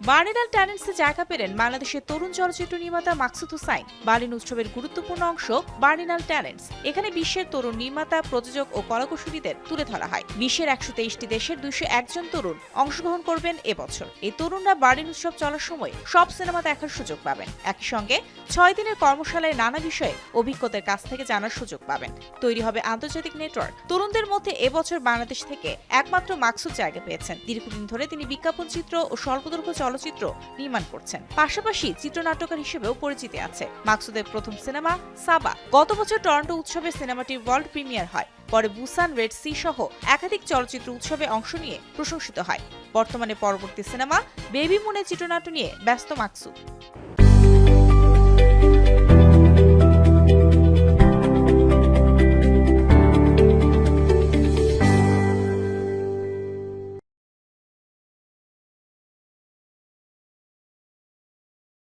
বার্লিনাল ট্যালেন্টসে জায়গা পেলেন বাংলাদেশের তরুণ চলচ্চিত্র নির্মাতা মাকসুদ হুসাইন। বার্লিন উৎসবের গুরুত্বপূর্ণ অংশ বার্লিনাল ট্যালেন্টস এখানে বিশ্বের তরুণ নির্মাতা, প্রযোজক ও কলাকুশলীদের তুলে ধরা হয়। বিশ্বের একশো তেইশটি দেশের দুইশো একজন তরুণ অংশগ্রহণ করবেন এবছর। এই তরুণরা বার্লিন উৎসব চলার সময় সব সিনেমা দেখার সুযোগ পাবেন। একই সঙ্গে ছয় দিনের কর্মশালায় নানা বিষয়ে অভিজ্ঞতার কাছ থেকে জানার সুযোগ পাবেন। তৈরি হবে আন্তর্জাতিক নেটওয়ার্ক। তরুণদের মধ্যে এবছর বাংলাদেশ থেকে একমাত্র মাকসুদ জায়গা পেয়েছেন। দীর্ঘদিন ধরে তিনি বিজ্ঞাপন চিত্র ও স্বল্পদৈর্ঘ্য চলচ্চিত্র নির্মাণ করছেন। পাশাপাশি চিত্রনাট্যকার হিসেবেও পরিচিতি আছে। মাকসুদের প্রথম সিনেমা, সাবা। গত বছর টরন্টো উৎসবে সিনেমাটির ওয়ার্ল্ড প্রিমিয়ার হয়। পরে বুসান, রেড সি সহ একাধিক চলচ্চিত্র উৎসবে অংশ নিয়ে প্রশংসিত হয়। বর্তমানে পরবর্তী সিনেমা বেবি মুনে চিত্রনাট্য নিয়ে ব্যস্ত মাকসুদ